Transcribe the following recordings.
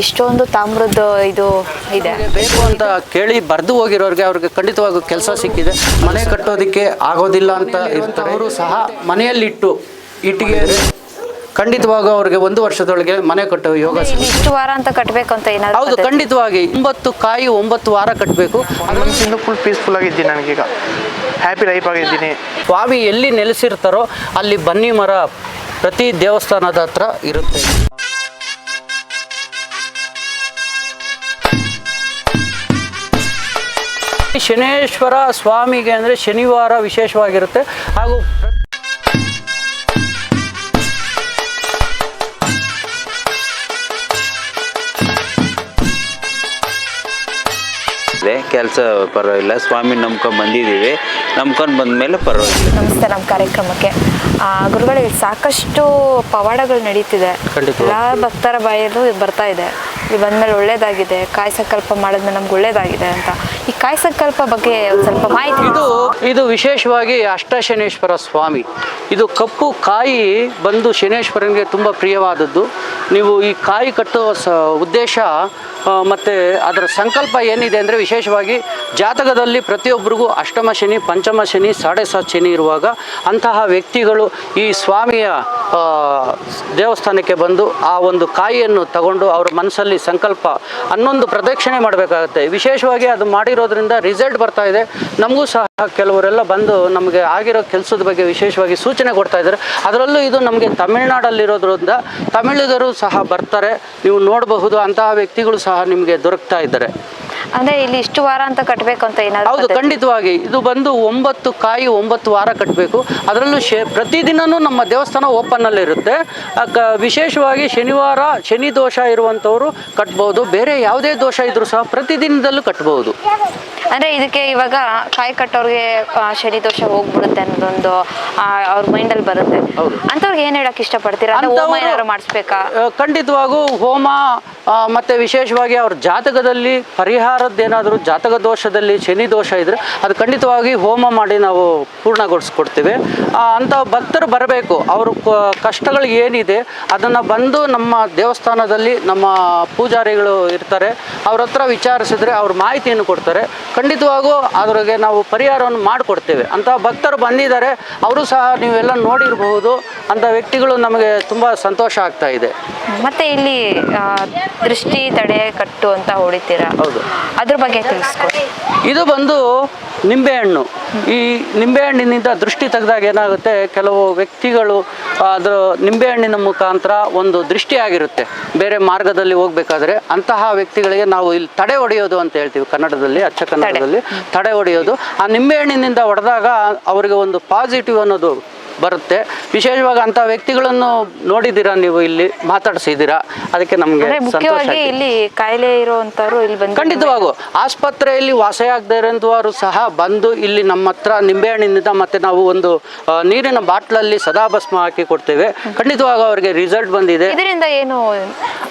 ಇಷ್ಟೊಂದು ತಾಮ್ರದ ಇದು ಇದೆ. ಬೇಕು ಅಂತ ಕೇಳಿ ಬರೆದು ಹೋಗಿರೋರಿಗೆ ಅವ್ರಿಗೆ ಖಂಡಿತವಾಗೂ ಕೆಲಸ ಸಿಕ್ಕಿದೆ. ಮನೆ ಕಟ್ಟೋದಕ್ಕೆ ಆಗೋದಿಲ್ಲ ಅಂತ ಇರ್ತಾರೆ. ಅವರು ಸಹ ಮನೆಯಲ್ಲಿಟ್ಟು ಇಟ್ಟಿಗೆ ಖಂಡಿತವಾಗೂ ಅವ್ರಿಗೆ ಒಂದು ವರ್ಷದೊಳಗೆ ಮನೆ ಕಟ್ಟೋ ಯೋಗ. ಇಷ್ಟು ವಾರ ಅಂತ ಕಟ್ಟಬೇಕು ಅಂತ ಹೌದು ಏನಾದ್ರು ಖಂಡಿತವಾಗಿ. ಒಂಬತ್ತು ಕಾಯಿ ಒಂಬತ್ತು ವಾರ ಕಟ್ಟಬೇಕು ಅದೊಂದು ಫುಲ್ ಪೀಸ್ಫುಲ್ ಆಗಿದ್ದೀನಿ ನನಗೀಗ. ಹ್ಯಾಪಿ ಲೈಫ್ ಆಗಿದ್ದೀನಿ. ಸ್ವಾಮಿ ಎಲ್ಲಿ ನೆಲೆಸಿರ್ತಾರೋ ಅಲ್ಲಿ ಬನ್ನಿ ಮರ ಪ್ರತಿ ದೇವಸ್ಥಾನದ ಹತ್ರ ಇರುತ್ತೆ. ಶನೇಶ್ವರ ಸ್ವಾಮಿಗೆ ಅಂದರೆ ಶನಿವಾರ ವಿಶೇಷವಾಗಿರುತ್ತೆ. ಹಾಗೂ ಕೆಲಸ ಪರವಾಗಿಲ್ಲ. ಸ್ವಾಮಿ ನಂಬ್ಕೊಂಡು ಬಂದಿದ್ದೀವಿ. ನಂಬ್ಕೊಂಡು ಬಂದಮೇಲೆ ಪರವಾಗಿಲ್ಲ. ನಮಸ್ತೆ ನಮ್ಮ ಕಾರ್ಯಕ್ರಮಕ್ಕೆ. ಆ, ಗುರುಗಳಿಗೆ ಸಾಕಷ್ಟು ಪವಾಡಗಳು ನಡೀತಿದೆ. ಖಂಡಿತ. ಎಲ್ಲ ಭಕ್ತರ ಬಾಯಲ್ಲೂ ಬರ್ತಾ ಇದೆ. ಇಲ್ಲಿ ಬಂದ್ಮೇಲೆ ಒಳ್ಳೇದಾಗಿದೆ, ಕಾಯಿ ಸಂಕಲ್ಪ ಮಾಡಿದ್ಮೇಲೆ ನಮ್ಗೆ ಒಳ್ಳೇದಾಗಿದೆ ಅಂತ. ಈ ಕಾಯಿ ಸಂಕಲ್ಪ ಬಗ್ಗೆ ಒಂದು ಸ್ವಲ್ಪ ಮಾಹಿತಿ ಇದು ಇದು ವಿಶೇಷವಾಗಿ ಅಷ್ಟಶನೇಶ್ವರ ಸ್ವಾಮಿ. ಇದು ಕಪ್ಪು ಕಾಯಿ ಬಂದು ಶನೇಶ್ವರನಿಗೆ ತುಂಬ ಪ್ರಿಯವಾದದ್ದು. ನೀವು ಈ ಕಾಯಿ ಕಟ್ಟುವ ಸ, ಉದ್ದೇಶ ಮತ್ತು ಅದರ ಸಂಕಲ್ಪ ಏನಿದೆ ಅಂದರೆ ವಿಶೇಷವಾಗಿ ಜಾತಕದಲ್ಲಿ ಪ್ರತಿಯೊಬ್ಬರಿಗೂ ಅಷ್ಟಮ ಶನಿ, ಪಂಚಮ ಶನಿ, ಸಾಡೆ ಸಾತ್ ಶನಿ ಇರುವಾಗ ಅಂತಹ ವ್ಯಕ್ತಿಗಳು ಈ ಸ್ವಾಮಿಯ ದೇವಸ್ಥಾನಕ್ಕೆ ಬಂದು ಆ ಒಂದು ಕಾಯಿಯನ್ನು ತಗೊಂಡು ಅವರ ಮನಸ್ಸಲ್ಲಿ ಸಂಕಲ್ಪ ಹನ್ನೊಂದು ಪ್ರದಕ್ಷಿಣೆ ಮಾಡಬೇಕಾಗುತ್ತೆ. ವಿಶೇಷವಾಗಿ ಅದು ಮಾಡಿರೋದ್ರಿಂದ ರಿಸಲ್ಟ್ ಬರ್ತಾ ಇದೆ. ನಮಗೂ ಸಹ ಕೆಲವರೆಲ್ಲ ಬಂದು ನಮಗೆ ಆಗಿರೋ ಕೆಲಸದ ಬಗ್ಗೆ ವಿಶೇಷವಾಗಿ ಸೂಚನೆ ಕೊಡ್ತಾ ಇದ್ದಾರೆ. ಅದರಲ್ಲೂ ಇದು ನಮಗೆ ತಮಿಳ್ನಾಡಲ್ಲಿರೋದ್ರಿಂದ ತಮಿಳಿಗರು ಸಹ ಬರ್ತಾರೆ. ನೀವು ನೋಡಬಹುದು, ಅಂತಹ ವ್ಯಕ್ತಿಗಳು ಸಹ ನಿಮಗೆ ದೊರಕ್ತಾ ಇದ್ದಾರೆ. ಅಂದ್ರೆ ಇಲ್ಲಿ ಇಷ್ಟು ವಾರ ಅಂತ ಕಟ್ಟಬೇಕು ಅಂತ ಏನಾದ್ರು ಹೌದು ಖಂಡಿತವಾಗಿ. ಇದು ಬಂದು ಒಂಬತ್ತು ಕಾಯಿ ಒಂಬತ್ತು ವಾರ ಕಟ್ಟಬೇಕು ಅದರಲ್ಲೂ ಶೇ ಪ್ರತಿದಿನವೂ ನಮ್ಮ ದೇವಸ್ಥಾನ ಓಪನ್ನಲ್ಲಿ ಇರುತ್ತೆ ಅಕ್ಕ ವಿಶೇಷವಾಗಿ ಶನಿವಾರ ಶನಿ ದೋಷ ಇರುವಂಥವರು ಕಟ್ಬೋದು. ಬೇರೆ ಯಾವುದೇ ದೋಷ ಇದ್ರೂ ಸಹ ಪ್ರತಿದಿನದಲ್ಲೂ ಕಟ್ಬೋದು. ಅಂದ್ರೆ ಇದಕ್ಕೆ ಇವಾಗ ಕಾಯಿ ಕಟ್ಟೋರ್ಗೆ ಶನಿ ದೋಷ ಹೋಗ್ಬಿಡುತ್ತೆ ಅನ್ನೋದೊಂದು ಅವ್ರ ಮೈಂಡಲ್ಲಿ ಬರುತ್ತೆ. ಅಂತವ್ರಿಗೆ ಅಂಥವ್ರಿಗೆ ಏನ್ ಹೇಳಕ್ ಇಷ್ಟಪಡ್ತೀರಾ? ಹೋಮ ಏನಾದ್ರು ಮಾಡಿಸ್ಬೇಕಾ? ಖಂಡಿತವಾಗೂ ಹೋಮ ಮತ್ತೆ ವಿಶೇಷವಾಗಿ ಅವ್ರ ಜಾತಕದಲ್ಲಿ ಪರಿಹಾರದ್ದೇನಾದರೂ ಜಾತಕ ದೋಷದಲ್ಲಿ ಶನಿ ದೋಷ ಇದ್ರೆ ಅದು ಖಂಡಿತವಾಗಿ ಹೋಮ ಮಾಡಿ ನಾವು ಪೂರ್ಣಗೊಳಿಸ್ಕೊಡ್ತೀವಿ. ಅಂತ ಅಂಥ ಭಕ್ತರು ಬರಬೇಕು. ಅವ್ರ ಕಷ್ಟಗಳು ಏನಿದೆ ಅದನ್ನು ಬಂದು ನಮ್ಮ ದೇವಸ್ಥಾನದಲ್ಲಿ ನಮ್ಮ ಪೂಜಾರಿಗಳು ಇರ್ತಾರೆ ಅವ್ರ ಹತ್ರ ವಿಚಾರಿಸಿದ್ರೆ ಅವ್ರ ಮಾಹಿತಿಯನ್ನು ಕೊಡ್ತಾರೆ. ಖಂಡಿತವಾಗೂ ಅದ್ರಿಗೆ ನಾವು ಪರಿಹಾರವನ್ನು ಮಾಡಿಕೊಡ್ತೇವೆ. ಅಂತ ಭಕ್ತರು ಬಂದಿದ್ದಾರೆ. ಅವರು ಸಹ ನೀವೆಲ್ಲ ನೋಡಿರಬಹುದು. ಅಂಥ ವ್ಯಕ್ತಿಗಳು ನಮಗೆ ತುಂಬ ಸಂತೋಷ ಆಗ್ತಾ ಇದೆ. ಮತ್ತೆ ಇಲ್ಲಿ ಆ, ದೃಷ್ಟಿ ತಡೆ ಕಟ್ಟು ಅಂತ ಹೊಡಿತೀರಾ? ಹೌದು. ಅದ್ರ ಬಗ್ಗೆ ತಿಳಿಸ್ಕೊಡಿ. ಇದು ಬಂದು ನಿಂಬೆಹಣ್ಣು. ಈ ನಿಂಬೆಹಣ್ಣಿನಿಂದ ದೃಷ್ಟಿ ತೆಗೆದಾಗ ಏನಾಗುತ್ತೆ? ಕೆಲವು ವ್ಯಕ್ತಿಗಳು ಅದರ ನಿಂಬೆಹಣ್ಣಿನ ಮುಖಾಂತರ ಒಂದು ದೃಷ್ಟಿ ಆಗಿರುತ್ತೆ. ಬೇರೆ ಮಾರ್ಗದಲ್ಲಿ ಹೋಗ್ಬೇಕಾದ್ರೆ ಅಂತಹ ವ್ಯಕ್ತಿಗಳಿಗೆ ನಾವು ಇಲ್ಲಿ ತಡೆ ಹೊಡೆಯೋದು ಅಂತ ಹೇಳ್ತೀವಿ ಕನ್ನಡದಲ್ಲಿ ಅಚ್ಚ ಕನ್ನಡದಲ್ಲಿ ತಡೆ ಹೊಡೆಯೋದು. ಆ ನಿಂಬೆಹಣ್ಣಿನಿಂದ ಹೊಡೆದಾಗ ಅವರಿಗೆ ಒಂದು ಪಾಸಿಟಿವ್ ಅನ್ನೋದು ಬರುತ್ತೆ. ವಿಶೇಷವಾಗಿ ಅಂತ ವ್ಯಕ್ತಿಗಳನ್ನು ನೋಡಿದ್ದೀರಾ ನೀವು ಇಲ್ಲಿ? ಮಾತಾಡಿಸಿದ್ದೀರಾ? ಅದಕ್ಕೆ ನಮಗೆ ಮುಖ್ಯವಾಗಿ ಇಲ್ಲಿ ಕಾಯಿಲೆ ಇರುವಂತವರು ಇಲ್ಲಿ ಬಂದು ಖಂಡಿತವಾಗೂ. ಆಸ್ಪತ್ರೆಯಲ್ಲಿ ವಾಸೆಯಾಗದೇ ಇರುವಂತವರು ಸಹ ಬಂದು ಇಲ್ಲಿ ನಮ್ಮ ಹತ್ರ ನಿಂಬೆಹಣ್ಣಿನಿಂದ ಮತ್ತೆ ನಾವು ಒಂದು ನೀರಿನ ಬಾಟ್ಲಲ್ಲಿ ಸದಾ ಭಸ್ಮ ಹಾಕಿ ಕೊಡ್ತೇವೆ. ಖಂಡಿತವಾಗ ಅವರಿಗೆ ರಿಸಲ್ಟ್ ಬಂದಿದೆ. ಇದರಿಂದ ಏನು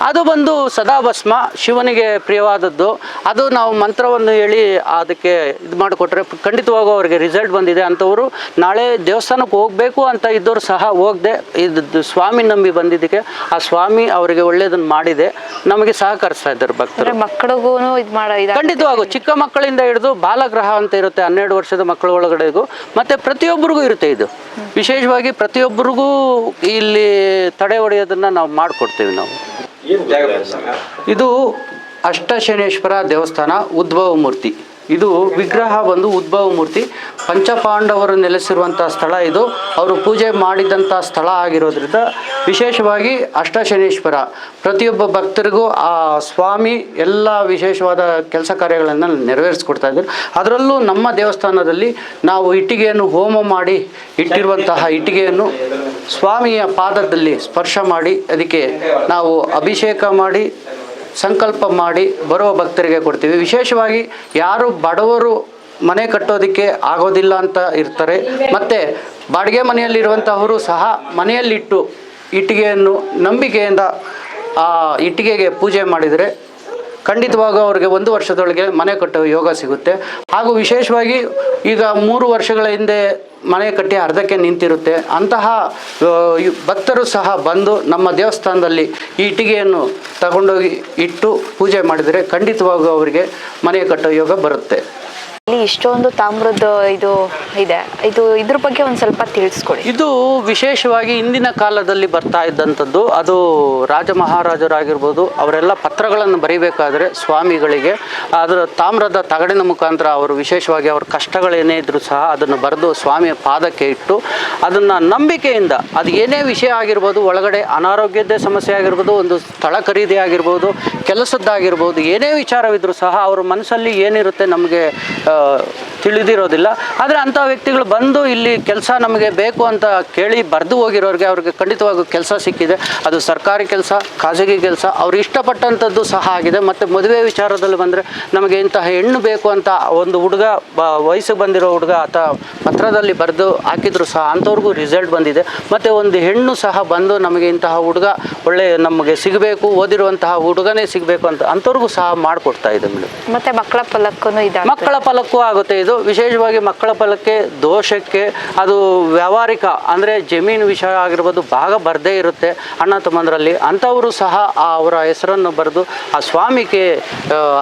ಅದು ಬಂದು ಸದಾ ಭಸ್ಮ ಶಿವನಿಗೆ ಪ್ರಿಯವಾದದ್ದು. ಅದು ನಾವು ಮಂತ್ರವನ್ನು ಹೇಳಿ ಅದಕ್ಕೆ ಇದು ಮಾಡಿಕೊಟ್ರೆ ಖಂಡಿತವಾಗೂ ಅವರಿಗೆ ರಿಸಲ್ಟ್ ಬಂದಿದೆ ಅಂಥವರು ನಾಳೆ ದೇವಸ್ಥಾನಕ್ಕೆ ಹೋಗಬೇಕು ಅಂತ ಇದ್ದವರು ಸಹ ಹೋಗದೆ ಇದು ಸ್ವಾಮಿ ನಂಬಿ ಬಂದಿದ್ದಕ್ಕೆ ಆ ಸ್ವಾಮಿ ಅವರಿಗೆ ಒಳ್ಳೆಯದನ್ನು ಮಾಡಿದೆ ನಮಗೆ ಸಹಕರಿಸ್ತಾ ಇದ್ದಾರೆ ಭಕ್ತರು. ಮಕ್ಕಳಿಗೂ ಇದು ಮಾಡ ಇದ ಖಂಡಿತವಾಗೂ ಚಿಕ್ಕ ಮಕ್ಕಳಿಂದ ಹಿಡಿದು ಬಾಲಗ್ರಹ ಅಂತ ಇರುತ್ತೆ ಹನ್ನೆರಡು ವರ್ಷದ ಮಕ್ಕಳ ಒಳಗಡೆಗೂ ಮತ್ತೆ ಪ್ರತಿಯೊಬ್ಬರಿಗೂ ಇರುತ್ತೆ ಇದು. ವಿಶೇಷವಾಗಿ ಪ್ರತಿಯೊಬ್ಬರಿಗೂ ಇಲ್ಲಿ ತಡೆ ಹೊಡೆಯೋದನ್ನ ನಾವು ಮಾಡಿಕೊಡ್ತೀವಿ ನಾವು. ಇದು ಅಷ್ಟಶನೇಶ್ವರ ದೇವಸ್ಥಾನ ಉದ್ಭವ ಮೂರ್ತಿ. ಇದು ವಿಗ್ರಹ ಬಂದು ಉದ್ಭವ ಮೂರ್ತಿ. ಪಂಚಪಾಂಡವರು ನೆಲೆಸಿರುವಂಥ ಸ್ಥಳ ಇದು. ಅವರು ಪೂಜೆ ಮಾಡಿದಂಥ ಸ್ಥಳ ಆಗಿರೋದ್ರಿಂದ ವಿಶೇಷವಾಗಿ ಅಷ್ಟಶನೇಶ್ವರ. ಪ್ರತಿಯೊಬ್ಬ ಭಕ್ತರಿಗೂ ಆ ಸ್ವಾಮಿ ಎಲ್ಲ ವಿಶೇಷವಾದ ಕೆಲಸ ಕಾರ್ಯಗಳನ್ನು ನೆರವೇರಿಸ್ಕೊಡ್ತಾ ಇದ್ದಾರೆ ಅದರಲ್ಲೂ ನಮ್ಮ ದೇವಸ್ಥಾನದಲ್ಲಿ ನಾವು ಇಟ್ಟಿಗೆಯನ್ನು ಹೋಮ ಮಾಡಿ ಇಟ್ಟಿರುವಂತಹ ಇಟ್ಟಿಗೆಯನ್ನು ಸ್ವಾಮಿಯ ಪಾದದಲ್ಲಿ ಸ್ಪರ್ಶ ಮಾಡಿ, ಅದಕ್ಕೆ ನಾವು ಅಭಿಷೇಕ ಮಾಡಿ ಸಂಕಲ್ಪ ಮಾಡಿ ಬರುವ ಭಕ್ತರಿಗೆ ಕೊಡ್ತೀವಿ. ವಿಶೇಷವಾಗಿ ಯಾರು ಬಡವರು ಮನೆ ಕಟ್ಟೋದಕ್ಕೆ ಆಗೋದಿಲ್ಲ ಅಂತ ಇರ್ತಾರೆ. ಮತ್ತು ಬಾಡಿಗೆ ಮನೆಯಲ್ಲಿರುವಂಥವರು ಸಹ ಮನೆಯಲ್ಲಿಟ್ಟು ಇಟ್ಟಿಗೆಯನ್ನು ನಂಬಿಕೆಯಿಂದ, ಆ ಇಟ್ಟಿಗೆಗೆ ಪೂಜೆ ಮಾಡಿದರೆ ಖಂಡಿತವಾಗ ಅವರಿಗೆ ಒಂದು ವರ್ಷದೊಳಗೆ ಮನೆ ಕಟ್ಟೋ ಯೋಗ ಸಿಗುತ್ತೆ. ಹಾಗೂ ವಿಶೇಷವಾಗಿ ಈಗ ಮೂರು ವರ್ಷಗಳ ಹಿಂದೆ ಮನೆ ಕಟ್ಟಿ ಅರ್ಧಕ್ಕೆ ನಿಂತಿರುತ್ತೆ. ಅಂತಹ ಭಕ್ತರು ಸಹ ಬಂದು ನಮ್ಮ ದೇವಸ್ಥಾನದಲ್ಲಿ ಈ ಇಟ್ಟಿಗೆಯನ್ನು ತಗೊಂಡೋಗಿ ಇಟ್ಟು ಪೂಜೆ ಮಾಡಿದರೆ ಖಂಡಿತವಾಗೂ ಅವರಿಗೆ ಮನೆ ಕಟ್ಟೋ ಯೋಗ ಬರುತ್ತೆ. ಇಲ್ಲಿ ಇಷ್ಟೊಂದು ತಾಮ್ರದ ಇದು ಇದೆ. ಇದು ಇದ್ರ ಬಗ್ಗೆ ಒಂದು ಸ್ವಲ್ಪ ತಿಳಿಸ್ಕೊಡಿ. ಇದು ವಿಶೇಷವಾಗಿ ಇಂದಿನ ಕಾಲದಲ್ಲಿ ಬರ್ತಾ ಇದ್ದಂಥದ್ದು, ಅದು ರಾಜ ಮಹಾರಾಜರಾಗಿರ್ಬೋದು ಅವರೆಲ್ಲ ಪತ್ರಗಳನ್ನು ಬರೀಬೇಕಾದ್ರೆ ಸ್ವಾಮಿಗಳಿಗೆ ಅದರ ತಾಮ್ರದ ತಗಡಿನ ಮುಖಾಂತರ ಅವರು ವಿಶೇಷವಾಗಿ ಅವ್ರ ಕಷ್ಟಗಳೇನೇ ಇದ್ರೂ ಸಹ ಅದನ್ನು ಬರೆದು ಸ್ವಾಮಿಯ ಪಾದಕ್ಕೆ ಇಟ್ಟು ಅದನ್ನು ನಂಬಿಕೆಯಿಂದ, ಅದು ಏನೇ ವಿಷಯ ಆಗಿರ್ಬೋದು, ಒಳಗಡೆ ಅನಾರೋಗ್ಯದ್ದೇ ಸಮಸ್ಯೆ ಆಗಿರ್ಬೋದು, ಒಂದು ಸ್ಥಳ ಖರೀದಿ ಆಗಿರ್ಬೋದು, ಕೆಲಸದ್ದಾಗಿರ್ಬೋದು, ಏನೇ ವಿಚಾರವಿದ್ರೂ ಸಹ ಅವ್ರ ಮನಸ್ಸಲ್ಲಿ ಏನಿರುತ್ತೆ ನಮಗೆ ತಿಳಿದಿರೋದಿಲ್ಲ. ಆದರೆ ಅಂಥ ವ್ಯಕ್ತಿಗಳು ಬಂದು ಇಲ್ಲಿ ಕೆಲಸ ನಮಗೆ ಬೇಕು ಅಂತ ಕೇಳಿ ಬರೆದು ಹೋಗಿರೋರಿಗೆ ಅವ್ರಿಗೆ ಖಂಡಿತವಾಗೂ ಕೆಲಸ ಸಿಕ್ಕಿದೆ. ಅದು ಸರ್ಕಾರಿ ಕೆಲಸ ಖಾಸಗಿ ಕೆಲಸ ಅವ್ರು ಇಷ್ಟಪಟ್ಟಂಥದ್ದು ಸಹ ಆಗಿದೆ. ಮತ್ತು ಮದುವೆ ವಿಚಾರದಲ್ಲಿ ಬಂದರೆ ನಮಗೆ ಇಂತಹ ಹೆಣ್ಣು ಬೇಕು ಅಂತ ಒಂದು ಹುಡುಗ ಬ ವಯಸ್ಸಿಗೆ ಬಂದಿರೋ ಹುಡುಗ ಆತ ಪತ್ರದಲ್ಲಿ ಬರೆದು ಹಾಕಿದ್ರು ಸಹ ಅಂಥವ್ರಿಗೂ ರಿಸಲ್ಟ್ ಬಂದಿದೆ. ಮತ್ತು ಒಂದು ಹೆಣ್ಣು ಸಹ ಬಂದು ನಮಗೆ ಇಂತಹ ಹುಡುಗ ಒಳ್ಳೆ ನಮಗೆ ಸಿಗಬೇಕು ಓದಿರುವಂತಹ ಹುಡುಗನೇ ಸಿಗಬೇಕು ಅಂತ ಅಂಥವ್ರಿಗೂ ಸಹ ಮಾಡಿಕೊಡ್ತಾ ಇದೆ ಮೇಡಮ್. ಮತ್ತು ಮಕ್ಕಳ ಫಲಕ್ಕೂ ಇದೆ ಮಕ್ಕಳ ಫಲಕ್ಕೂ ಆಗುತ್ತೆ. ಇದು ವಿಶೇಷವಾಗಿ ಮಕ್ಕಳ ಫಲಕ್ಕೆ ದೋಷಕ್ಕೆ, ಅದು ವ್ಯಾವಹಾರಿಕ ಅಂದರೆ ಜಮೀನು ವಿಷಯ ಆಗಿರ್ಬೋದು, ಭಾಗ ಬರದೇ ಇರುತ್ತೆ. ಅಣ್ಣ ತಮ್ಮಂದರಲ್ಲಿ ಅಂಥವರು ಸಹ ಅವರ ಹೆಸರನ್ನು ಬರೆದು ಆ ಸ್ವಾಮಿಗೆ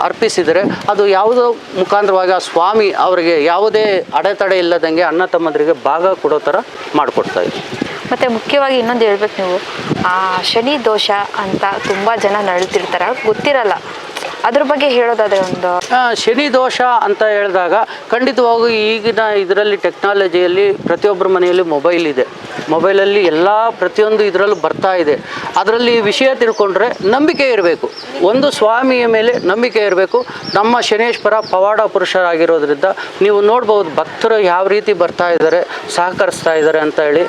ಅರ್ಪಿಸಿದರೆ ಅದು ಯಾವುದೋ ಮುಖಾಂತರವಾಗಿ ಆ ಸ್ವಾಮಿ ಅವರಿಗೆ ಯಾವುದೇ ಅಡೆತಡೆ ಇಲ್ಲದಂಗೆ ಅಣ್ಣ ತಮ್ಮಂದರಿಗೆ ಭಾಗ ಕೊಡೋ ಥರ ಮಾಡಿಕೊಡ್ತಾ ಮತ್ತೆ ಮುಖ್ಯವಾಗಿ ಇನ್ನೊಂದು ಹೇಳ್ಬೇಕು ನೀವು. ಆ, ಶನಿ ದೋಷ ಅಂತ ತುಂಬಾ ಜನ ನಳ್ತಿರ್ತಾರೆ ಅವ್ರಿಗೆ ಗೊತ್ತಿರಲ್ಲ. ಅದ್ರ ಬಗ್ಗೆ ಹೇಳೋದಾದ್ರೆ ಒಂದು ಶನಿ ದೋಷ ಅಂತ ಹೇಳಿದಾಗ ಖಂಡಿತವಾಗೂ ಈಗಿನ ಇದರಲ್ಲಿ ಟೆಕ್ನಾಲಜಿಯಲ್ಲಿ ಪ್ರತಿಯೊಬ್ಬರ ಮನೆಯಲ್ಲಿ ಮೊಬೈಲ್ ಇದೆ. ಮೊಬೈಲಲ್ಲಿ ಎಲ್ಲ ಪ್ರತಿಯೊಂದು ಇದರಲ್ಲೂ ಬರ್ತಾ ಇದೆ. ಅದರಲ್ಲಿ ವಿಷಯ ತಿಳ್ಕೊಂಡ್ರೆ ನಂಬಿಕೆ ಇರಬೇಕು. ಒಂದು ಸ್ವಾಮಿಯ ಮೇಲೆ ನಂಬಿಕೆ ಇರಬೇಕು. ನಮ್ಮ ಶನೇಶ್ವರ ಪವಾಡ ಪುರುಷರಾಗಿರೋದ್ರಿಂದ ನೀವು ನೋಡ್ಬೋದು ಭಕ್ತರು ಯಾವ ರೀತಿ ಬರ್ತಾ ಇದ್ದಾರೆ, ಸಹಕರಿಸ್ತಾ ಇದ್ದಾರೆ ಅಂತ ಹೇಳಿ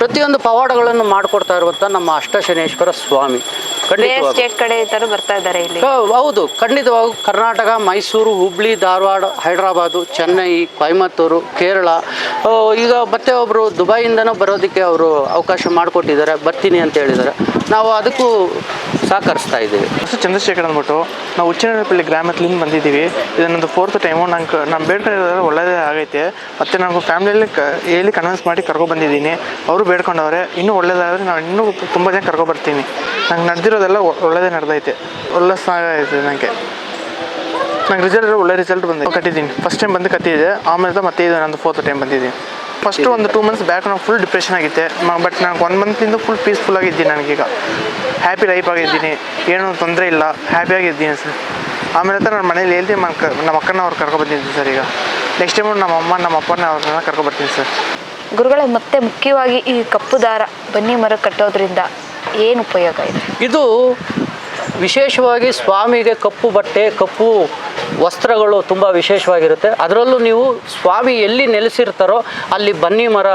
ಪ್ರತಿಯೊಂದು ಪವಾಡಗಳನ್ನು ಮಾಡಿಕೊಡ್ತಾ ಇರುವಂಥ ನಮ್ಮ ಅಷ್ಟಶನೇಶ್ವರ ಸ್ವಾಮಿ. ಬೇರೆ ಖಂಡಿತವಾಗೂ ಸ್ಟೇಟ್ ಕಡೆ ಇದ್ದರು ಬರ್ತಾ ಇದ್ದಾರೆ ಇಲ್ಲಿ. ಹ, ಹೌದು. ಖಂಡಿತವಾಗೂ ಕರ್ನಾಟಕ ಮೈಸೂರು ಹುಬ್ಳಿ ಧಾರವಾಡ ಹೈದರಾಬಾದು ಚೆನ್ನೈ ಕೊಯಮತ್ತೂರು ಕೇರಳ. ಆ, ಈಗ ಮತ್ತೆ ಒಬ್ಬರು ದುಬೈಯಿಂದನೂ ಬರೋದಕ್ಕೆ ಅವರು ಅವಕಾಶ ಮಾಡಿಕೊಟ್ಟಿದ್ದಾರೆ. ಬರ್ತೀನಿ ಅಂತ ಹೇಳಿದ್ದಾರೆ. ನಾವು ಅದಕ್ಕೂ ಸಹಕರಿಸ್ತಾ ಇದ್ದೀವಿ. ಚಂದ್ರಶೇಖರ್ ಅಂದ್ಬಿಟ್ಟು, ನಾವು ಉಚ್ಚಿನಪಳ್ಳಿ ಗ್ರಾಮದಿಂದ ಬಂದಿದ್ದೀವಿ. ಇದನ್ನೊಂದು ನಂದು ಫೋರ್ತ್ ಟೈಮು ನಂಗೆ ನಾನು ಬೇಡ್ಕೊಂಡಿರೋದ್ರೆ ಒಳ್ಳೆಯದೇ ಆಗೈತೆ. ಮತ್ತು ನಾನು ಫ್ಯಾಮಿಲಿಯಲ್ಲಿ ಕ, ಹೇಳಿ ಕನ್ವಿನ್ಸ್ ಮಾಡಿ ಕರ್ಕೊಬಂದಿದ್ದೀನಿ ಅವರು ಬೇಡ್ಕೊಂಡವ್ರೆ, ಇನ್ನೂ ಒಳ್ಳೇದಾದರೆ ನಾನು ಇನ್ನೂ ತುಂಬ ಜನ ಕರ್ಕೊಬರ್ತೀನಿ ನಂಗೆ ನಡೆದಿರೋದೆಲ್ಲ ಒಳ್ಳೆಯದೇ ನಡೆದೈತೆ. ಒಳ್ಳೆ ಐತೆ ನನಗೆ ನಂಗೆ. ರಿಸಲ್ಟ್ ಒಳ್ಳೆ ರಿಸಲ್ಟ್ ಬಂದಿದೆ. ಕಟ್ಟಿದ್ದೀನಿ. ಫಸ್ಟ್ ಟೈಮ್ ಬಂದು ಕಟ್ಟಿದ್ದೆ ಆಮೇಲೆ ಮತ್ತೆ ಇದು ನಂದು ಫೋರ್ತ್ ಟೈಮ್ ಬಂದಿದ್ದೀನಿ. ಫಸ್ಟು ಒಂದು ಟೂ ಮಂತ್ಸ್ ಬ್ಯಾಕ್ ನಾನು ಫುಲ್ ಡಿಪ್ರೆಷನ್ ಆಗಿದ್ದೆ. ಬಟ್ ನಾನು ಒನ್ ಮಂತಿಂದ ಫುಲ್ ಪೀಸ್ಫುಲ್ ಆಗಿದ್ದೀನಿ ನನಗೀಗ ಹ್ಯಾಪಿ ಲೈಫ್ ಆಗಿದ್ದೀನಿ. ಏನೂ ತೊಂದರೆ ಇಲ್ಲ. ಹ್ಯಾಪಿಯಾಗಿದ್ದೀನಿ ಸರ್. ಆಮೇಲೆ ಹತ್ರ ನನ್ನ ಮನೇಲಿ ಹೇಳ್ತೀನಿ ನಮ್ಮ ಕ ನಮ್ಮ ಅಕ್ಕನ ಅವ್ರು ಕರ್ಕೊಬರ್ತಿದ್ದೀನಿ ಸರ್ ಈಗ. ನೆಕ್ಸ್ಟ್ ಟೈಮು ನಮ್ಮ ಅಮ್ಮ ನಮ್ಮ ಅಪ್ಪನ ಅವ್ರನ್ನ ಕರ್ಕೊಬರ್ತೀನಿ ಸರ್. ಗುರುಗಳೇ ಮತ್ತೆ ಮುಖ್ಯವಾಗಿ ಈ ಕಪ್ಪು ದಾರ ಬನ್ನಿ ಮರ ಕಟ್ಟೋದ್ರಿಂದ ಏನು ಉಪಯೋಗ ಇದೆ? ಇದು ವಿಶೇಷವಾಗಿ ಸ್ವಾಮಿಗೆ ಕಪ್ಪು ಬಟ್ಟೆ ಕಪ್ಪು ವಸ್ತ್ರಗಳು ತುಂಬ ವಿಶೇಷವಾಗಿರುತ್ತೆ. ಅದರಲ್ಲೂ ನೀವು ಸ್ವಾಮಿ ಎಲ್ಲಿ ನೆಲೆಸಿರ್ತಾರೋ ಅಲ್ಲಿ ಬನ್ನಿ ಮರ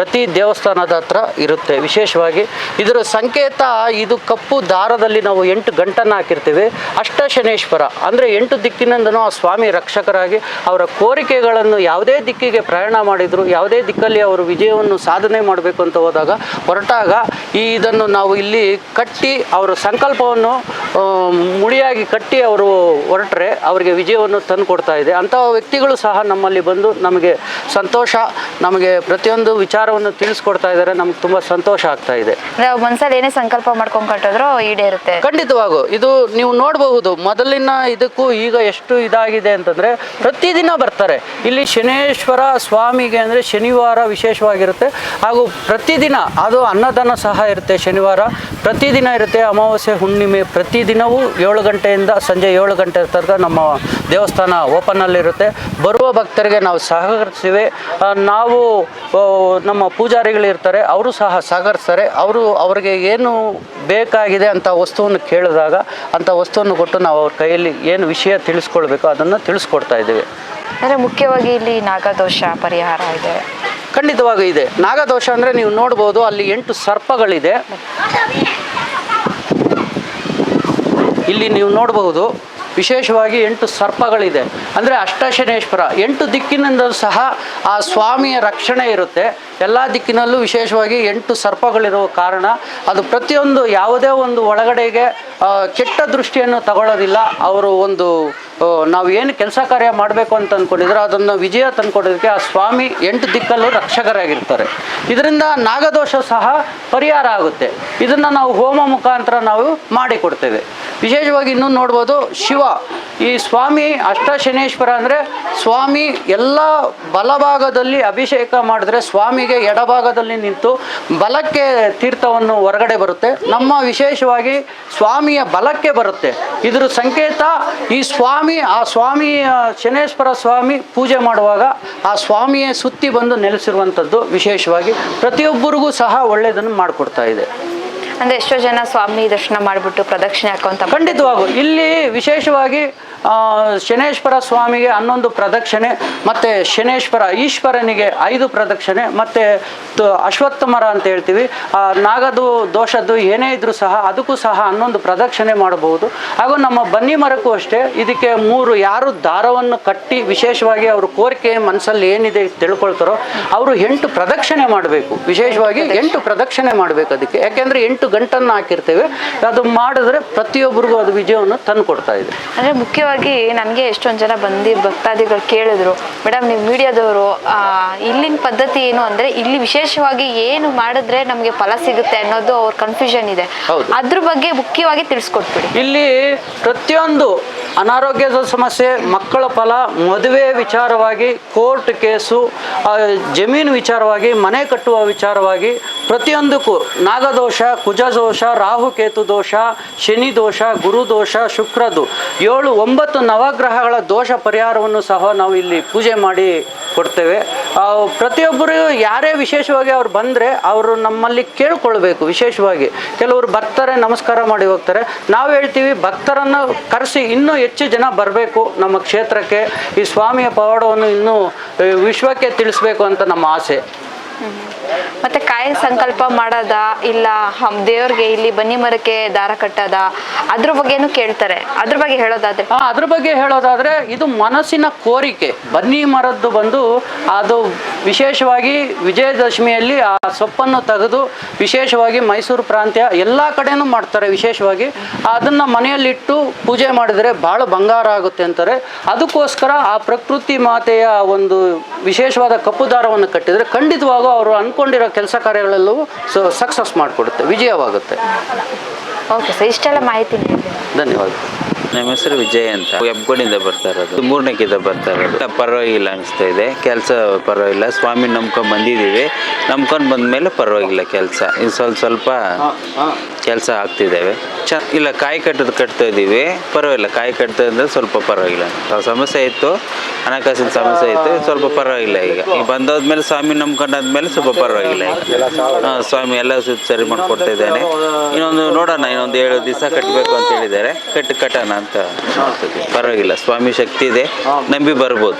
ಪ್ರತಿ ದೇವಸ್ಥಾನದ ಹತ್ರ ಇರುತ್ತೆ. ವಿಶೇಷವಾಗಿ ಇದರ ಸಂಕೇತ ಇದು ಕಪ್ಪು ದಾರದಲ್ಲಿ ನಾವು ಎಂಟು ಗಂಟನ್ನು ಹಾಕಿರ್ತೀವಿ. ಅಷ್ಟಶನೇಶ್ವರ ಅಂದರೆ ಎಂಟು ದಿಕ್ಕಿನಿಂದನೂ ಆ ಸ್ವಾಮಿ ರಕ್ಷಕರಾಗಿ ಅವರ ಕೋರಿಕೆಗಳನ್ನು ಯಾವುದೇ ದಿಕ್ಕಿಗೆ ಪ್ರಯಾಣ ಮಾಡಿದರು, ಯಾವುದೇ ದಿಕ್ಕಲ್ಲಿ ಅವರು ವಿಜಯವನ್ನು ಸಾಧನೆ ಮಾಡಬೇಕು ಅಂತ ಹೋದಾಗ ಹೊರಟಾಗ ಈ ಇದನ್ನು ನಾವು ಇಲ್ಲಿ ಕಟ್ಟಿ ಅವರ ಸಂಕಲ್ಪವನ್ನು ಮುಡಿಯಾಗಿ ಕಟ್ಟಿ ಅವರು ಹೊರಟ್ರೆ ಅವರಿಗೆ ವಿಜಯವನ್ನು ತಂದು ಕೊಡ್ತಾ ಇದೆ. ಅಂತಹ ವ್ಯಕ್ತಿಗಳು ಸಹ ನಮ್ಮಲ್ಲಿ ಬಂದು ನಮಗೆ ಸಂತೋಷ ನಮಗೆ ಪ್ರತಿಯೊಂದು ವಿಚಾರವನ್ನು ತಿಳಿಸ್ಕೊಡ್ತಾ ಇದ್ದಾರೆ. ನಮ್ಗೆ ತುಂಬ ಸಂತೋಷ ಆಗ್ತಾ ಇದೆ. ಮನ್ಸಲ್ಲಿ ಏನೇ ಸಂಕಲ್ಪ ಮಾಡ್ಕೊಂಡ್ ಕಟ್ಟಿದ್ರು ಈಡೇರುತ್ತೆ. ಖಂಡಿತವಾಗೂ. ಇದು ನೀವು ನೋಡಬಹುದು. ಮೊದಲಿನ ಇದಕ್ಕೂ ಈಗ ಎಷ್ಟು ಇದಾಗಿದೆ ಅಂತಂದ್ರೆ ಪ್ರತಿದಿನ ಬರ್ತಾರೆ. ಇಲ್ಲಿ ಶನೇಶ್ವರ ಸ್ವಾಮಿಗೆ ಅಂದರೆ ಶನಿವಾರ ವಿಶೇಷವಾಗಿರುತ್ತೆ. ಹಾಗೂ ಪ್ರತಿದಿನ ಅದು ಅನ್ನದಾನ ಸಹ ಇರುತ್ತೆ ಶನಿವಾರ. ಪ್ರತಿದಿನ ಇರುತ್ತೆ ಅಮಾವಾಸ್ಯೆ ಹುಣ್ಣಿಮೆ. ಪ್ರತಿದಿನವೂ ಏಳು ಗಂಟೆಯಿಂದ ಸಂಜೆ ಏಳು ಗಂಟೆ ತನಕ ನಮ್ಮ ದೇವಸ್ಥಾನ ಓಪನಲ್ಲಿರುತ್ತೆ ಬರುವ ಭಕ್ತರಿಗೆ ನಾವು ಸಹಕರಿಸ್ತೀವಿ ಆ, ನಾವು ನಮ್ಮ ಪೂಜಾರಿಗಳಿರ್ತಾರೆ ಅವರು ಸಹ ಸಹಕರಿಸ್ತಾರೆ. ಅವರು ಅವರಿಗೆ ಏನು ಬೇಕಾಗಿದೆ ಅಂತ ವಸ್ತುವನ್ನು ಕೇಳಿದಾಗ ಅಂಥ ವಸ್ತುವನ್ನು ಕೊಟ್ಟು ನಾವು ಅವ್ರ ಕೈಯಲ್ಲಿ ಏನು ವಿಷಯ ತಿಳಿಸ್ಕೊಳ್ಬೇಕು ಅದನ್ನು ತಿಳಿಸ್ಕೊಡ್ತಾ ಇದ್ದೇವೆ. ಅಂದರೆ ಮುಖ್ಯವಾಗಿ ಇಲ್ಲಿ ನಾಗದೋಷ ಪರಿಹಾರ ಇದೆ. ಖಂಡಿತವಾಗೂ ಇದೆ. ನಾಗದೋಷ ಅಂದರೆ ನೀವು ನೋಡ್ಬೋದು ಅಲ್ಲಿ ಎಂಟು ಸರ್ಪಗಳಿದೆ. ಇಲ್ಲಿ ನೀವು ನೋಡಬಹುದು ವಿಶೇಷವಾಗಿ ಎಂಟು ಸರ್ಪಗಳಿದೆ. ಅಂದರೆ ಅಷ್ಟಶನೇಶ್ವರ. ಎಂಟು ದಿಕ್ಕಿನಿಂದ ಸಹ ಆ ಸ್ವಾಮಿಯ ರಕ್ಷಣೆ ಇರುತ್ತೆ. ಎಲ್ಲ ದಿಕ್ಕಿನಲ್ಲೂ ವಿಶೇಷವಾಗಿ ಎಂಟು ಸರ್ಪಗಳಿರುವ ಕಾರಣ ಅದು ಪ್ರತಿಯೊಂದು ಯಾವುದೇ ಒಂದು ಒಳಗಡೆಗೆ ಕೆಟ್ಟ ದೃಷ್ಟಿಯನ್ನು ತಗೊಳ್ಳೋದಿಲ್ಲ. ಅವರು ಒಂದು ನಾವು ಏನು ಕೆಲಸ ಕಾರ್ಯ ಮಾಡಬೇಕು ಅಂತ ಅಂದ್ಕೊಂಡಿದ್ರೆ ಅದನ್ನು ವಿಜಯ ತಂದುಕೊಡೋದಕ್ಕೆ ಆ ಸ್ವಾಮಿ ಎಂಟು ದಿಕ್ಕಲ್ಲೂ ರಕ್ಷಕರಾಗಿರ್ತಾರೆ. ಇದರಿಂದ ನಾಗದೋಷ ಸಹ ಪರಿಹಾರ ಆಗುತ್ತೆ. ಇದನ್ನು ನಾವು ಹೋಮ ಮುಖಾಂತರ ನಾವು ಮಾಡಿಕೊಡ್ತೇವೆ. ವಿಶೇಷವಾಗಿ ಇನ್ನೂ ನೋಡ್ಬೋದು, ಶಿವ. ಈ ಸ್ವಾಮಿ ಅಷ್ಟಶನೇಶ್ವರ ಅಂದರೆ ಸ್ವಾಮಿ ಎಲ್ಲ ಬಲಭಾಗದಲ್ಲಿ ಅಭಿಷೇಕ ಮಾಡಿದ್ರೆ ಸ್ವಾಮಿಗೆ ಎಡಭಾಗದಲ್ಲಿ ನಿಂತು ಬಲಕ್ಕೆ ತೀರ್ಥವನ್ನು ಹೊರಗಡೆ ಬರುತ್ತೆ. ನಮ್ಮ ವಿಶೇಷವಾಗಿ ಸ್ವಾಮಿಯ ಬಲಕ್ಕೆ ಬರುತ್ತೆ. ಇದರ ಸಂಕೇತ ಈ ಸ್ವಾಮಿ, ಆ ಸ್ವಾಮಿ ಶನೇಶ್ವರ ಸ್ವಾಮಿ ಪೂಜೆ ಮಾಡುವಾಗ ಆ ಸ್ವಾಮಿಯ ಸುತ್ತಿ ಬಂದು ನೆಲೆಸಿರುವಂಥದ್ದು ವಿಶೇಷವಾಗಿ ಪ್ರತಿಯೊಬ್ಬರಿಗೂ ಸಹ ಒಳ್ಳೆಯದನ್ನು ಮಾಡಿಕೊಡ್ತಾ ಇದೆ. ಅಂದ್ರೆ ಎಷ್ಟೋ ಜನ ಸ್ವಾಮಿ ದರ್ಶನ ಮಾಡಿಬಿಟ್ಟು ಪ್ರದಕ್ಷಿಣೆ ಹಾಕುವಂತ ಖಂಡಿತವಾಗೂ. ಇಲ್ಲಿ ವಿಶೇಷವಾಗಿ ಶನೇಶ್ವರ ಸ್ವಾಮಿಗೆ ಹನ್ನೊಂದು ಪ್ರದಕ್ಷಿಣೆ, ಮತ್ತೆ ಶನೇಶ್ವರ ಈಶ್ವರನಿಗೆ ಐದು ಪ್ರದಕ್ಷಿಣೆ, ಮತ್ತೆ ಅಶ್ವತ್ಥಮರ ಅಂತ ಹೇಳ್ತೀವಿ. ಆ ನಾಗದು ದೋಷದ್ದು ಏನೇ ಇದ್ರೂ ಸಹ ಅದಕ್ಕೂ ಸಹ ಹನ್ನೊಂದು ಪ್ರದಕ್ಷಿಣೆ ಮಾಡಬಹುದು. ಹಾಗೂ ನಮ್ಮ ಬನ್ನಿ ಮರಕ್ಕೂ ಅಷ್ಟೇ, ಇದಕ್ಕೆ ಮೂರು ಯಾರು ದಾರವನ್ನು ಕಟ್ಟಿ ವಿಶೇಷವಾಗಿ ಅವರು ಕೋರಿಕೆ ಮನಸ್ಸಲ್ಲಿ ಏನಿದೆ ತಿಳ್ಕೊಳ್ತಾರೋ, ಅವರು ಎಂಟು ಪ್ರದಕ್ಷಿಣೆ ಮಾಡಬೇಕು. ವಿಶೇಷವಾಗಿ ಎಂಟು ಪ್ರದಕ್ಷಿಣೆ ಮಾಡಬೇಕು ಅದಕ್ಕೆ. ಯಾಕೆಂದ್ರೆ ಎಂಟು ಗಂಟನ್ನು ಹಾಕಿರ್ತೇವೆ. ಅದು ಮಾಡಿದ್ರೆ ಪ್ರತಿಯೊಬ್ಬರಿಗೂ ಅದು ವಿಜಯವನ್ನು ತಂದು ಕೊಡ್ತಾ ಇದೆ. ಅಂದರೆ ಮುಖ್ಯವಾಗಿ ನನಗೆ ಎಷ್ಟೊಂದು ಜನ ಬಂದು ಭಕ್ತಾದಿಗಳು ಕೇಳಿದ್ರು ಮೇಡಮ್ ನೀವು ಮೀಡಿಯಾದವರು ಇಲ್ಲಿನ ಪದ್ಧತಿ ಏನು? ಅಂದರೆ ಇಲ್ಲಿ ವಿಶೇಷವಾಗಿ ಏನು ಮಾಡಿದ್ರೆ ನಮಗೆ ಫಲ ಸಿಗುತ್ತೆ ಅನ್ನೋದು ಅವ್ರ ಕನ್ಫ್ಯೂಷನ್ ಇದೆ. ಅದ್ರ ಬಗ್ಗೆ ಮುಖ್ಯವಾಗಿ ತಿಳಿಸ್ಕೊಟ್ಬಿಡಿ. ಇಲ್ಲಿ ಪ್ರತಿಯೊಂದು ಅನಾರೋಗ್ಯದ ಸಮಸ್ಯೆ, ಮಕ್ಕಳ ಫಲ, ಮದುವೆ ವಿಚಾರವಾಗಿ, ಕೋರ್ಟ್ ಕೇಸು ಜಮೀನು ವಿಚಾರವಾಗಿ, ಮನೆ ಕಟ್ಟುವ ವಿಚಾರವಾಗಿ ಪ್ರತಿಯೊಂದಕ್ಕೂ ನಾಗದೋಷ, ಕುಜದೋಷ ರಾಹುಕೇತು ದೋಷ, ಶನಿ ದೋಷ, ಗುರು ದೋಷ, ಶುಕ್ರದು ಏಳು ಒಂಬತ್ತು ನವಗ್ರಹಗಳ ದೋಷ ಪರಿಹಾರವನ್ನು ಸಹ ನಾವು ಇಲ್ಲಿ ಪೂಜೆ ಮಾಡಿ ಕೊಡ್ತೇವೆ. ಪ್ರತಿಯೊಬ್ಬರು ಯಾರೇ ವಿಶೇಷವಾಗಿ ಅವ್ರು ಬಂದರೆ ಅವರು ನಮ್ಮಲ್ಲಿ ಕೇಳ್ಕೊಳ್ಬೇಕು ವಿಶೇಷವಾಗಿ. ಕೆಲವರು ಬರ್ತಾರೆ, ನಮಸ್ಕಾರ ಮಾಡಿ ಹೋಗ್ತಾರೆ. ನಾವು ಹೇಳ್ತೀವಿ, ಭಕ್ತರನ್ನು ಕರೆಸಿ ಇನ್ನೂ ಹೆಚ್ಚು ಜನ ಬರಬೇಕು ನಮ್ಮ ಕ್ಷೇತ್ರಕ್ಕೆ. ಈ ಸ್ವಾಮಿಯ ಪವಾಡವನ್ನು ಇನ್ನೂ ವಿಶ್ವಕ್ಕೆ ತಿಳಿಸ್ಬೇಕು ಅಂತ ನಮ್ಮ ಆಸೆ. ಮತ್ತೆ ಕಾಯಿ ಸಂಕಲ್ಪ ಮಾಡೋದ ಇಲ್ಲ ಹಮ್ ದೇವ್ರಿಗೆ ಇಲ್ಲಿ ಬನ್ನಿ ಮರಕ್ಕೆ ದಾರ ಕಟ್ಟದ, ಅದ್ರ ಬಗ್ಗೆನು ಕೇಳ್ತಾರೆ. ಅದ್ರ ಬಗ್ಗೆ ಹೇಳೋದಾದ್ರೆ? ಅದ್ರ ಬಗ್ಗೆ ಹೇಳೋದಾದ್ರೆ ಇದು ಮನಸ್ಸಿನ ಕೋರಿಕೆ. ಬನ್ನಿ ಮರದ್ದು ಬಂದು ಅದು ವಿಶೇಷವಾಗಿ ವಿಜಯದಶಮಿಯಲ್ಲಿ ಆ ಸೊಪ್ಪನ್ನು ತೆಗೆದು ವಿಶೇಷವಾಗಿ ಮೈಸೂರು ಪ್ರಾಂತ್ಯ ಎಲ್ಲ ಕಡೆನೂ ಮಾಡ್ತಾರೆ ವಿಶೇಷವಾಗಿ. ಅದನ್ನ ಮನೆಯಲ್ಲಿಟ್ಟು ಪೂಜೆ ಮಾಡಿದರೆ ಬಹಳ ಬಂಗಾರ ಆಗುತ್ತೆ ಅಂತಾರೆ. ಅದಕ್ಕೋಸ್ಕರ ಆ ಪ್ರಕೃತಿ ಮಾತೆಯ ಒಂದು ವಿಶೇಷವಾದ ಕಪ್ಪು ದಾರವನ್ನು ಕಟ್ಟಿದರೆ ಖಂಡಿತವಾಗೂ ಅವರು ಅಂದ್ಕೊಂಡಿರೋ ಕೆಲಸ ಕಾರ್ಯಗಳೆಲ್ಲವೂ ಸಕ್ಸಸ್ ಮಾಡಿಕೊಡುತ್ತೆ. ವಿಜಯವಾಗುತ್ತೆ. ಓಕೆ ಸರ್ ಇಷ್ಟೆಲ್ಲ ಮಾಹಿತಿ ನೀಡಿದ್ದೀರಾ ಧನ್ಯವಾದ. ನಮ್ಮ ಹೆಸರು ವಿಜಯ್ ಅಂತ. ಹೆಬ್ಗೋಡಿಂದ ಬರ್ತಾ ಇರೋದು. ಮೂರನೇಕಿಂದ ಬರ್ತಾ ಇರೋದು. ಪರವಾಗಿಲ್ಲ ಅನಿಸ್ತಾ ಇದೆ. ಕೆಲಸ ಪರವಾಗಿಲ್ಲ. ಸ್ವಾಮಿ ನಂಬ್ಕೊಂಡು ಬಂದಿದ್ದೀವಿ. ನಂಬ್ಕೊಂಡು ಬಂದಮೇಲೆ ಪರವಾಗಿಲ್ಲ ಕೆಲಸ. ಇನ್ನು ಸ್ವಲ್ಪ ಸ್ವಲ್ಪ ಕೆಲಸ ಆಗ್ತಿದ್ದೇವೆ. ಚ, ಇಲ್ಲ, ಕಾಯಿ ಕಟ್ಟೋದು ಕಟ್ತಾ ಇದ್ದೀವಿ. ಪರವಾಗಿಲ್ಲ. ಕಾಯಿ ಕಟ್ತಾ ಇದ್ರೆ ಸ್ವಲ್ಪ ಪರವಾಗಿಲ್ಲ. ಸಮಸ್ಯೆ ಇತ್ತು. ಹಣಕಾಸಿನ ಸಮಸ್ಯೆ ಇತ್ತು. ಸ್ವಲ್ಪ ಪರವಾಗಿಲ್ಲ ಈಗ. ಬಂದಾದ್ಮೇಲೆ ಸ್ವಾಮಿ ನಂಬ್ಕೊಂಡಾದ್ಮೇಲೆ ಸ್ವಲ್ಪ ಪರವಾಗಿಲ್ಲ ಈಗ. ಹಾಂ, ಸ್ವಾಮಿ ಎಲ್ಲ ಸರಿ ಮಾಡಿಕೊಡ್ತಾ ಇದ್ದಾನೆ. ಇನ್ನೊಂದು ನೋಡೋಣ. ಇನ್ನೊಂದು ಏಳು ದಿವಸ ಕಟ್ಟಬೇಕು ಅಂತ ಹೇಳಿದ್ದಾರೆ. ಕಟ್ಟಿ ಕಟ್ಟೋಣ ಅಂತ. ಪರವಾಗಿಲ್ಲ ಸ್ವಾಮಿ ಶಕ್ತಿ ಇದೆ. ನಂಬಿ ಬರ್ಬೋದು.